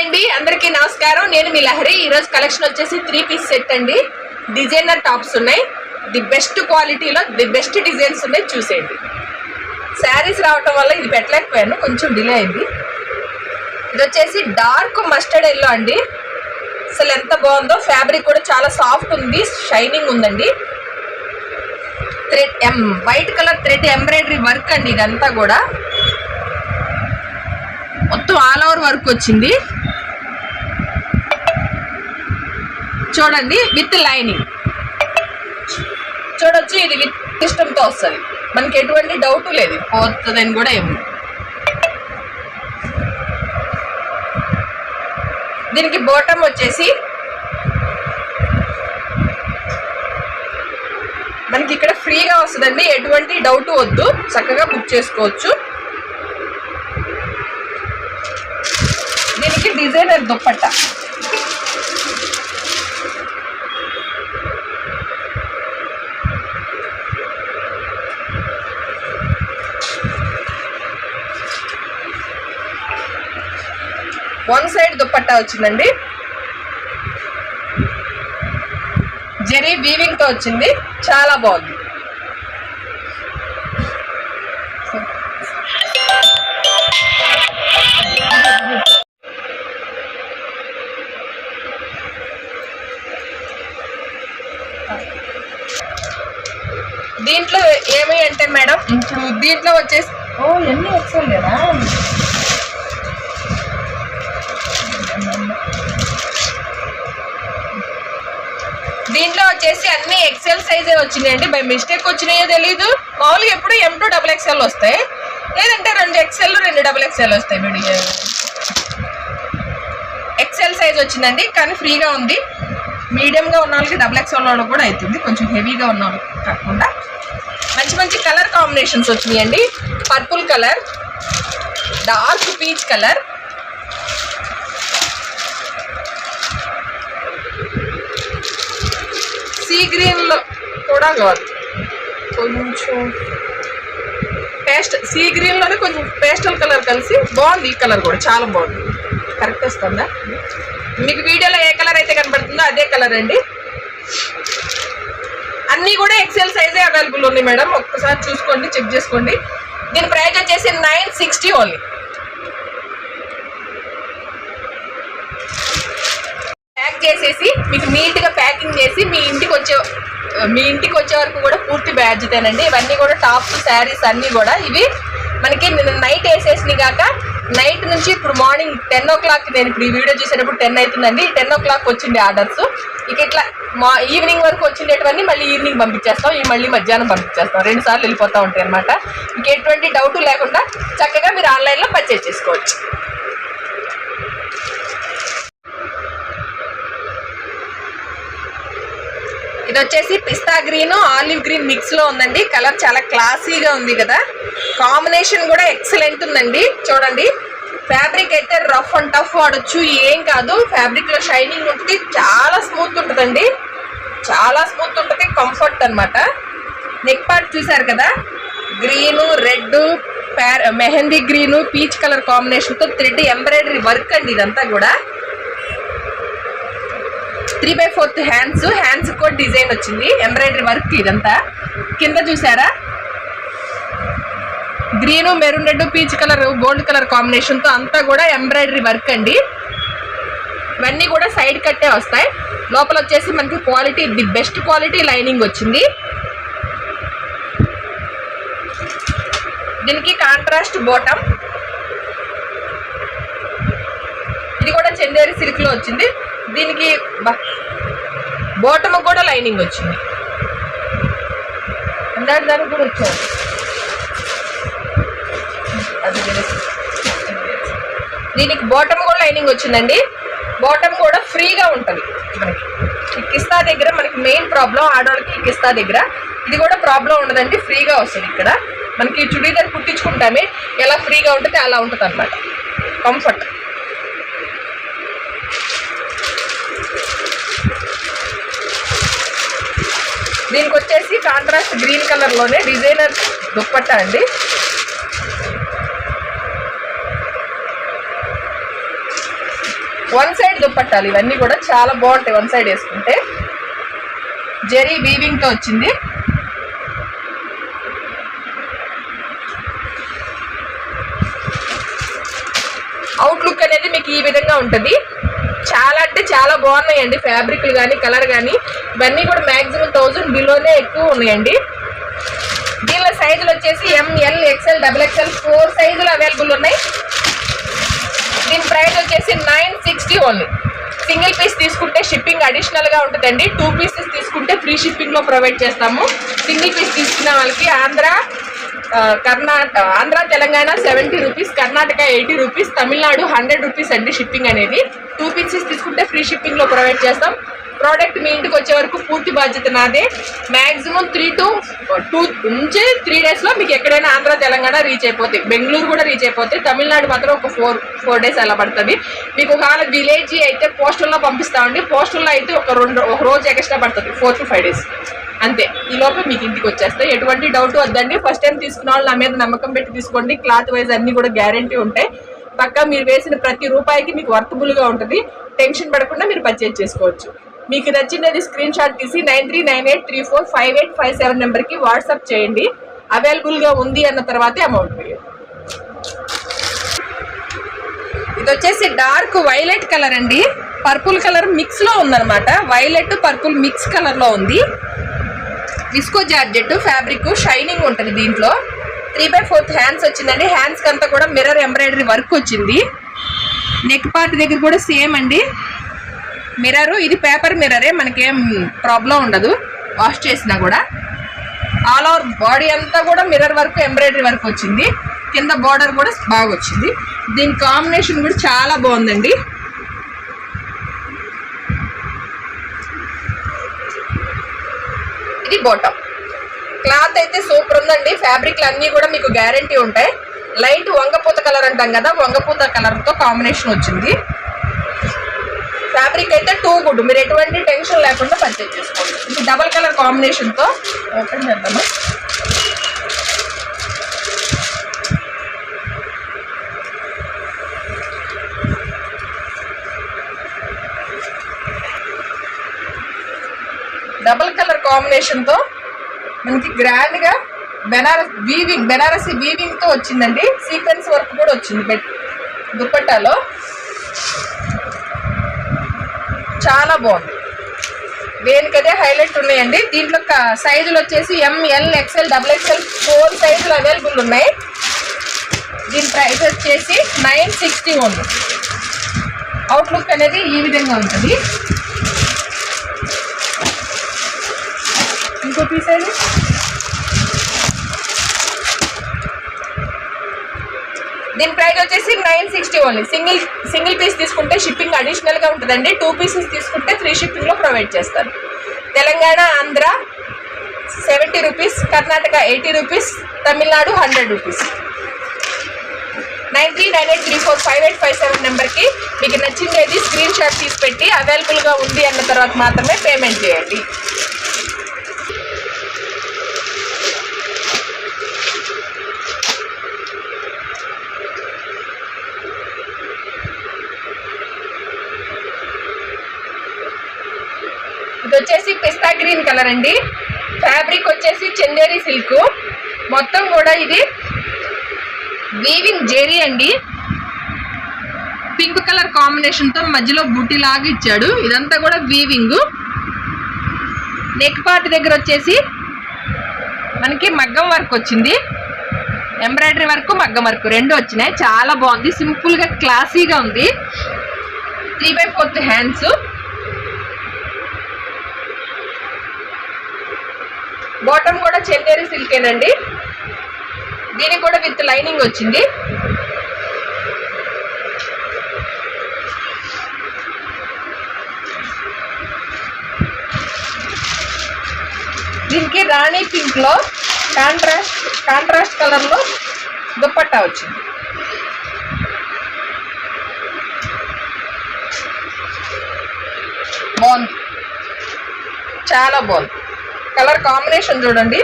అండి అందరికీ నమస్కారం. నేను మీ లహరి. ఈరోజు కలెక్షన్ వచ్చేసి త్రీ పీస్ సెట్ అండి. డిజైనర్ టాప్స్ ఉన్నాయి. ది బెస్ట్ క్వాలిటీలో ది బెస్ట్ డిజైన్స్ ఉన్నాయి. చూసేయండి. శారీస్ రావటం వల్ల ఇది పెట్టలేకపోయాను. కొంచెం డిలే అయింది. ఇది వచ్చేసి డార్క్ మస్టర్డ్ ఎల్లో అండి. అసలు ఎంత బాగుందో. ఫ్యాబ్రిక్ కూడా చాలా సాఫ్ట్ ఉంది. షైనింగ్ ఉందండి. థ్రెడ్ ఎం white colour thread embroidery work అండి ఇదంతా కూడా. మొత్తం ఆల్ ఓవర్ వర్క్ వచ్చింది. చూడండి విత్ లైనింగ్. చూడొచ్చు ఇది విత్ సిస్టమ్తో వస్తుంది. మనకి ఎటువంటి డౌట్ లేదు పోతుందని కూడా ఏమి దీనికి బోటం వచ్చేసి మనకి ఇక్కడ ఫ్రీగా వస్తుందండి ఎటువంటి డౌట్ వద్దు. చక్కగా బుక్ చేసుకోవచ్చు. దీనికి designer dupatta. One side dupatta వచ్చిందండి. జరీ బీవింగ్తో వచ్చింది. చాలా బాగుంది. దీంట్లో ఏమి అంటే మేడం దీంట్లో వచ్చేసి ఓ ఎన్ని ఎక్సెల్ కదా దీంట్లో వచ్చేసి అన్ని ఎక్సెల్ సైజే వచ్చినాయండి. బై మిస్టేక్ వచ్చినాయో తెలీదు. మామూలుగా ఎప్పుడు ఎం టూ డబుల్ ఎక్స్ఎల్ వస్తాయి. లేదంటే రెండు ఎక్సెల్ రెండు డబుల్ ఎక్స్ఎల్ వస్తాయి వీడియో ఎక్సెల్ సైజ్ వచ్చిందండి. కానీ ఫ్రీగా ఉంది. మీడియంగా ఉన్న వాళ్ళకి డబుల్ ఎక్స్ఎల్ వాళ్ళు కూడా అవుతుంది కొంచెం హెవీగా ఉన్న వాళ్ళకి కాకుండా. మంచి మంచి కలర్ కాంబినేషన్స్ వచ్చినాయండి. Purple colour dark peach colour గ్రీన్లో కూడా కాదు. కొంచెం పేస్ట్ సీ గ్రీన్లోనే కొంచెం పేస్టల్ కలర్ కలిసి బాగుంది. ఈ కలర్ కూడా చాలా బాగుంది. కరెక్ట్ వస్తుందా? మీకు వీడియోలో ఏ కలర్ అయితే కనబడుతుందో అదే కలర్ అండి. అన్నీ కూడా ఎక్సెల్ సైజే అవైలబుల్ ఉన్నాయి మేడం. ఒక్కసారి చూసుకోండి చెక్ చేసుకోండి. దీని ప్రైస్ వచ్చేసి నైన్ సిక్స్టీ ఓన్లీ ప్యాక్ చేసేసి మీకు నీట్గా ప్యాకింగ్ చేసి మీ ఇంటికి వచ్చే మీ ఇంటికి వచ్చే వరకు కూడా పూర్తి బాధ్యతేనండి. ఇవన్నీ కూడా టాప్స్ శారీస్ అన్నీ కూడా ఇవి మనకి నైట్ వేసేసినాయి కాక నైట్ నుంచి ఇప్పుడు మార్నింగ్ టెన్ ఓ క్లాక్ నేను ఇప్పుడు ఈ వీడియో చూసేటప్పుడు టెన్ అవుతుందండి. టెన్ ఓ క్లాక్ వచ్చిండే ఆర్డర్స్. ఇక ఇట్లా మా ఈవినింగ్ వరకు వచ్చిండేటివన్నీ మళ్ళీ ఈవినింగ్ పంపించేస్తాం. ఈ మళ్ళీ మధ్యాహ్నం పంపించేస్తాం. రెండు సార్లు వెళ్ళిపోతూ ఉంటాయి అనమాట ఇంక ఎటువంటి డౌట్ లేకుండా చక్కగా మీరు ఆన్లైన్లో పర్చేజ్ చేసుకోవచ్చు. ఇది వచ్చేసి పిస్తా గ్రీన్ ఆలివ్ గ్రీన్ మిక్స్లో ఉందండి. కలర్ చాలా క్లాసీగా ఉంది కదా. కాంబినేషన్ కూడా ఎక్సలెంట్ ఉందండి. చూడండి. ఫ్యాబ్రిక్ అయితే రఫ్ అండ్ టఫ్ వాడచ్చు ఏం కాదు. ఫ్యాబ్రిక్లో షైనింగ్ ఉంటుంది. చాలా స్మూత్ ఉంటుందండి. చాలా స్మూత్ ఉంటుంది. కంఫర్ట్ అన్నమాట. నెక్ పార్ట్ చూసారు కదా? గ్రీను రెడ్ ప్యార్ మెహందీ గ్రీను పీచ్ కలర్ కాంబినేషన్తో థ్రెడ్ ఎంబ్రాయిడరీ వర్క్ అండి ఇదంతా కూడా. Three by fourth hands. Hands కూడా డిజైన్ వచ్చింది. ఎంబ్రాయిడరీ వర్క్ ఇదంతా. కింద చూసారా? Green maroon red peach colour gold colour కాంబినేషన్తో అంతా కూడా ఎంబ్రాయిడరీ వర్క్ అండి. ఇవన్నీ కూడా సైడ్ కట్టే వస్తాయి. లోపల వచ్చేసి మనకి quality the best quality lining వచ్చింది. దీనికి కాంట్రాస్ట్ బోటం ఇది కూడా చందేరి సిల్క్లో వచ్చింది. దీనికి బోటమ్ కూడా లైనింగ్ వచ్చింది. దాని దానికి కూడా వచ్చారు అది దీనికి బాటమ్ కూడా లైనింగ్ వచ్చిందండి. బాటమ్ కూడా ఫ్రీగా ఉంటుంది. మనకి ఈ కిస్తా దగ్గర మనకి మెయిన్ ప్రాబ్లం ఆడవాళ్ళకి ఈ కిస్తా దగ్గర. ఇది కూడా ప్రాబ్లం ఉండదండి ఫ్రీగా వస్తుంది ఇక్కడ. మనకి చుడీదార్ కుట్టించుకుంటామే. ఎలా ఫ్రీగా ఉంటుంది అలా ఉంటుంది అనమాట కంఫర్ట్ దీనికి వచ్చేసి కాంట్రాస్ట్ గ్రీన్ కలర్లోనే డిజైనర్ దుప్పట్ట అండి. వన్ సైడ్ దుప్పట్టాలు ఇవన్నీ కూడా చాలా బాగుంటాయి వన్ సైడ్ వేసుకుంటే. జెరీ వీవింగ్తో వచ్చింది. అవుట్లుక్ అనేది మీకు ఈ విధంగా ఉంటుంది. చాలా అంటే చాలా బాగున్నాయండి. ఫ్యాబ్రిక్లు కానీ కలర్ కానీ ఇవన్నీ కూడా మ్యాక్సిమం థౌజండ్ బిలోనే ఎక్కువ ఉన్నాయండి. దీనిలో సైజులు వచ్చేసి M L XL double XL four సైజులు అవైలబుల్ ఉన్నాయి. దీని ప్రైస్ వచ్చేసి nine sixty only single piece తీసుకుంటే షిప్పింగ్ అడిషనల్గా ఉంటుందండి. టూ పీసెస్ తీసుకుంటే ఫ్రీ షిప్పింగ్లో ప్రొవైడ్ చేస్తాము. సింగిల్ పీస్ తీసుకున్న వాళ్ళకి Andhra Karnataka Andhra Telangana seventy rupees Karnataka eighty rupees Tamil Nadu hundred rupees అండి షిప్పింగ్ అనేది. టూ పీసెస్ తీసుకుంటే ఫ్రీ షిప్పింగ్లో ప్రొవైడ్ చేస్తాం. ప్రోడక్ట్ మీ ఇంటికి వచ్చే వరకు పూర్తి బాధ్యత నాదే. మ్యాక్సిమం త్రీ టు టూ నుంచి త్రీ డేస్లో మీకు ఎక్కడైనా ఆంధ్ర తెలంగాణ రీచ్ అయిపోతాయి. బెంగళూరు కూడా రీచ్ అయిపోతాయి. తమిళనాడు మాత్రం ఒక ఫోర్ ఫోర్ డేస్ అలా పడుతుంది. మీకు ఒకవేళ విలేజ్ అయితే పోస్టల్లో పంపిస్తామండి. పోస్టల్లో అయితే ఒక రెండు ఒక రోజు ఎక్స్ట్రా పడుతుంది. ఫోర్ టు ఫైవ్ డేస్ అంతే. ఈ లోపల మీకు ఇంటికి వచ్చేస్తాయి ఎటువంటి డౌట్ వద్దండి. ఫస్ట్ టైం తీసుకున్న వాళ్ళు నా మీద నమ్మకం పెట్టి తీసుకోండి. క్లాత్ వైజ్ అన్ని కూడా గ్యారంటీ ఉంటాయి. పక్కా మీరు వేసిన ప్రతి రూపాయికి మీకు వర్తబుల్గా ఉంటుంది. టెన్షన్ పడకుండా మీరు పర్చేజ్ చేసుకోవచ్చు. మీకు నచ్చినది స్క్రీన్ షాట్ తీసి nine three nine eight three four five eight five seven నెంబర్కి వాట్సాప్ చేయండి. అవైలబుల్గా ఉంది అన్న తర్వాతే అమౌంట్ వేయండి ఇది వచ్చేసి డార్క్ వైలెట్ కలర్ అండి. పర్పుల్ కలర్ మిక్స్లో ఉందన్నమాట. వైలెట్ పర్పుల్ మిక్స్ కలర్లో ఉంది. విస్కో జార్జెట్ ఫ్యాబ్రిక్ షైనింగ్ ఉంటుంది దీంట్లో. త్రీ బై ఫోర్త్ హ్యాండ్స్ వచ్చిందండి. హ్యాండ్స్ అంతా కూడా మిర్రర్ ఎంబ్రాయిడరీ వర్క్ వచ్చింది. నెక్ పార్ట్ దగ్గర కూడా సేమ్ అండి. మిర్రర్ ఇది పేపర్ మిర్రరే మనకేం ప్రాబ్లం ఉండదు. వాష్ చేసినా కూడా. ఆల్ ఓవర్ బాడీ అంతా కూడా మిర్రర్ వర్క్ ఎంబ్రాయిడరీ వర్క్ వచ్చింది. కింద బార్డర్ కూడా బాగా వచ్చింది దీని కాంబినేషన్ కూడా చాలా బాగుందండి. ఇది బాటమ్ క్లాత్ అయితే సూపర్ ఉందండి. ఫ్యాబ్రిక్లు అన్నీ కూడా మీకు గ్యారంటీ ఉంటాయి. లైట్ వంగపూత కలర్ అంటాం కదా వంగపూత కలర్తో కాంబినేషన్ వచ్చింది. ఫ్యాబ్రిక్ అయితే టూ గుడ్ మీరు ఎటువంటి టెన్షన్ లేకుండా పర్చేజ్ చేసుకోండి. ఇది డబల్ కలర్ కాంబినేషన్తో ఓపెన్ చేద్దాము డబల్ కలర్ కాంబినేషన్తో మనకి గ్రాండ్గా బెనారస్ వీవింగ్ బెనారసీ వీవింగ్తో వచ్చిందండి. సీక్వెన్స్ వర్క్ కూడా వచ్చింది బెట్ దుపట్టాలో. చాలా బాగుంది. దేనికదే హైలైట్ ఉన్నాయండి దీంట్లో సైజులు వచ్చేసి M L XL double XL four సైజులు అవైలబుల్ ఉన్నాయి. దీని ప్రైస్ వచ్చేసి నైన్ సిక్స్టీ ఉంది అవుట్లుక్ అనేది ఈ విధంగా ఉంటుంది ఇంకో పీస్ అది దీని ప్రైస్ వచ్చేసి nine sixty only. Single single piece తీసుకుంటే షిప్పింగ్ అడిషనల్గా ఉంటుందండి. టూ పీసెస్ తీసుకుంటే ఫ్రీ షిప్పింగ్లో ప్రొవైడ్ చేస్తారు. Telangana Andhra seventy rupees Karnataka eighty rupees Tamil Nadu hundred rupees. Nine three nine eight three four five eight five seven నెంబర్కి మీకు నచ్చింది screen shot తీసి పెట్టి అవైలబుల్గా ఉంది అన్న తర్వాత మాత్రమే పేమెంట్ చేయండి. వచ్చేసి పిస్తా గ్రీన్ కలర్ అండి. ఫ్యాబ్రిక్ వచ్చేసి చందేరి సిల్క్. మొత్తం కూడా ఇది వీవింగ్ జెరీ అండి. పింక్ కలర్ కాంబినేషన్తో మధ్యలో బుట్టి లాగా ఇచ్చాడు. ఇదంతా కూడా వీవింగ్. నెక్ పార్ట్ దగ్గర వచ్చేసి మనకి మగ్గం వర్క్ వచ్చింది. ఎంబ్రాయిడరీ వర్క్ మగ్గం వర్క్ రెండు వచ్చినాయి. చాలా బాగుంది. సింపుల్గా క్లాసీగా ఉంది. Three by fourth hands. Bottom కూడా చందేరి సిల్కేనండి దీనికి కూడా విత్ లైనింగ్ వచ్చింది. దీనికి రాణి పింక్లో కాంట్రాస్ట్ కాంట్రాస్ట్ కలర్లో వచ్చింది. బాగుంది. చాలా బాగుంది. కలర్ కాంబినేషన్ చూడండి.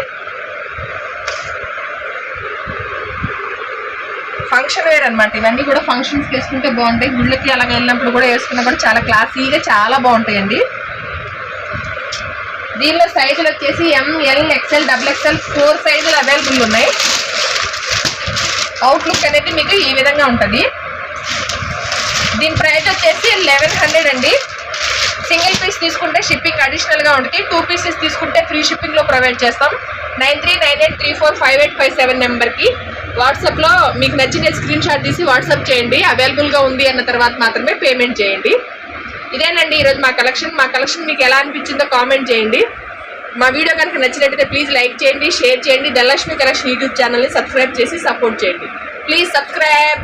ఫంక్షన్ వేర్ అనమాట ఇవన్నీ కూడా ఫంక్షన్స్ వేసుకుంటే బాగుంటాయి. గుళ్ళకి అలాగ వెళ్ళినప్పుడు కూడా వేసుకున్నా కూడా చాలా క్లాసీగా చాలా బాగుంటాయండి. దీనిలో సైజులు వచ్చేసి M L XL double XL four సైజులు అవైలబుల్ ఉన్నాయి. అవుట్లుక్ అనేది మీకు ఈ విధంగా ఉంటుంది. దీని ప్రైస్ వచ్చేసి లెవెన్ హండ్రెడ్ అండి. సింగిల్ పీస్ తీసుకుంటే షిప్పింగ్ అడిషనల్గా ఉంటుంది. టూ పీసెస్ తీసుకుంటే ఫ్రీ షిప్పింగ్లో ప్రొవైడ్ చేస్తాం. Nine three nine eight three four five eight five seven నెంబర్కి వాట్సాప్లో మీకు నచ్చిన స్క్రీన్ షాట్ తీసి వాట్సాప్ చేయండి. అవైలబుల్గా ఉంది అన్న తర్వాత మాత్రమే పేమెంట్ చేయండి. ఇదేనండి ఈరోజు మా కలెక్షన్ మా కలెక్షన్ మీకు ఎలా అనిపించిందో కామెంట్ చేయండి. మా వీడియో కనుక నచ్చినట్టయితే ప్లీజ్ లైక్ చేయండి షేర్ చేయండి. ధనలక్ష్మి కలెక్షన్ యూట్యూబ్ ఛానల్ని సబ్స్క్రైబ్ చేసి సపోర్ట్ చేయండి. Please subscribe